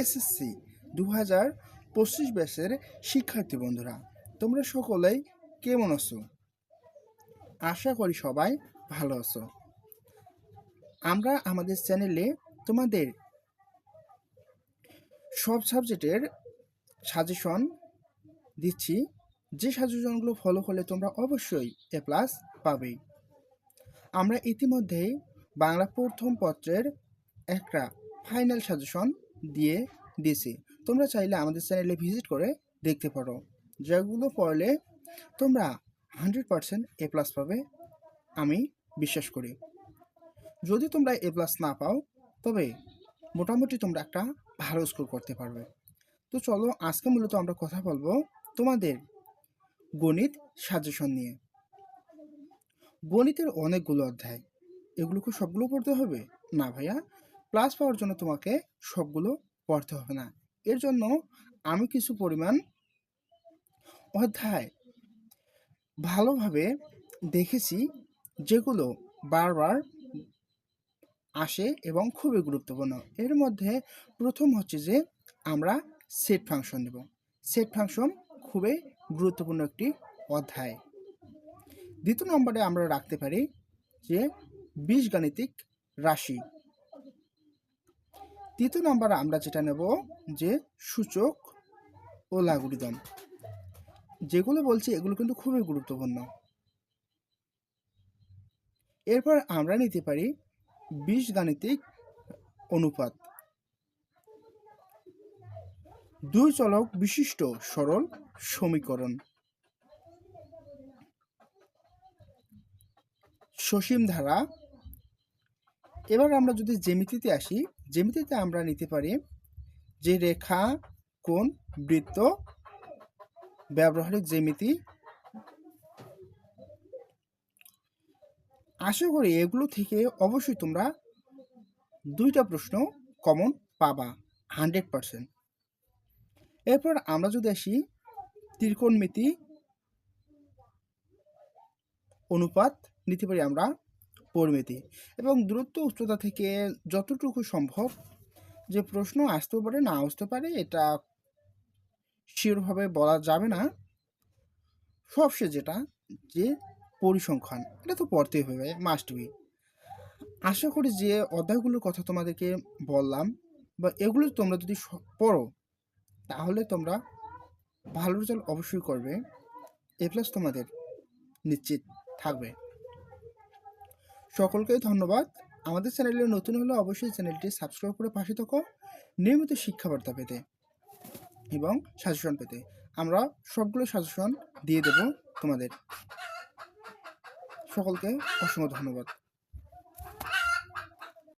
SSC দু হাজার পঁচিশ ব্যাচের শিক্ষার্থী বন্ধুরা, তোমরা সকলেই কেমন আছো? আশা করি সবাই ভালো আছো। আমরা আমাদের চ্যানেলে তোমাদের সব সাবজেক্টের সাজেশন দিচ্ছি। যে সাজেশনগুলো ফলো করলে তোমরা অবশ্যই এ প্লাস পাবে। আমরা ইতিমধ্যেই বাংলা প্রথম পত্রের একটা ফাইনাল সাজেশন দিয়ে দিয়েছি। তোমরা চাইলে আমাদের চ্যানেলে ভিজিট করে দেখতে পারো। যেগুলো পড়লে তোমরা হান্ড্রেড পারসেন্ট এ প্লাস পাবে, আমি বিশ্বাস করি। যদি তোমরা এ প্লাস না পাও, তবে মোটামুটি তোমরা একটা ভালো স্কোর করতে পারবে। তো চলো, আজকে মূলত আমরা কথা বলব তোমাদের গণিত সাজেশন নিয়ে। গণিতের অনেকগুলো অধ্যায়, এগুলোকে সবগুলো পড়তে হবে? না ভাইয়া প্লাস পাওয়ার জন্য তোমাকে সবগুলো পড়তে হবে না। এর জন্য আমি কিছু পরিমাণ অধ্যায় ভালোভাবে দেখেছি, যেগুলো বারবার আসে এবং খুবই গুরুত্বপূর্ণ। এর মধ্যে প্রথম হচ্ছে যে আমরা সেট ফাংশন দেব সেট ফাংশন খুবই গুরুত্বপূর্ণ একটি অধ্যায়। দ্বিতীয় নম্বরে আমরা রাখতে পারি যে বীজগাণিতিক রাশি। তৃতীয় নম্বরে আমরা যেটা নেব যে সূচক ও লাগুরিদম যেগুলো বলছি, এগুলো কিন্তু খুবই গুরুত্বপূর্ণ। এরপর আমরা নিতে পারি বীজগাণিতিক অনুপাত। দুই চলক বিশিষ্ট সরল সমীকরণ। সসীম ধারা। এবার আমরা যদি জ্যামিতিতে আসি জ্যামিতিতে আমরা নিতে পারি যে রেখা কোন বৃত্ত ব্যবহারিক জ্যামিতি। আশা করি এগুলো থেকে অবশ্যই তোমরা দুইটা প্রশ্ন কমন পাবা হান্ড্রেড পারসেন্ট এরপর আমরা যদি আসি ত্রিকোণমিতি অনুপাত, নিতে পারি আমরা পরিমিতি এবং দূরত্ব উচ্চতা থেকে যতটুকু সম্ভব যে প্রশ্ন আসতেও পারে, না আসতে পারে, এটা শিওরভাবে বলা যাবে না। সবশেষ যেটা, যে পরিসংখ্যান, এটা তো পড়তেই হবে মাস্ট বি আশা করি যে অধ্যায়গুলোর কথা তোমাদেরকে বললাম, বা এগুলো তোমরা যদি পড়ো, তাহলে তোমরা ভালো রেজাল্ট অবশ্যই করবে এ প্লাস তোমাদের নিশ্চিত থাকবে। সকলকে ধন্যবাদ। আমাদের চ্যানেলে নতুন হলে অবশ্যই চ্যানেলটি সাবস্ক্রাইব করে পাশে থাকো। নিয়মিত শিক্ষাবার্তা পেতে এবং সাজেশন পেতে। আমরা সবগুলো সাজেশন দিয়ে দেব তোমাদের। সকলকে অসংখ্য ধন্যবাদ।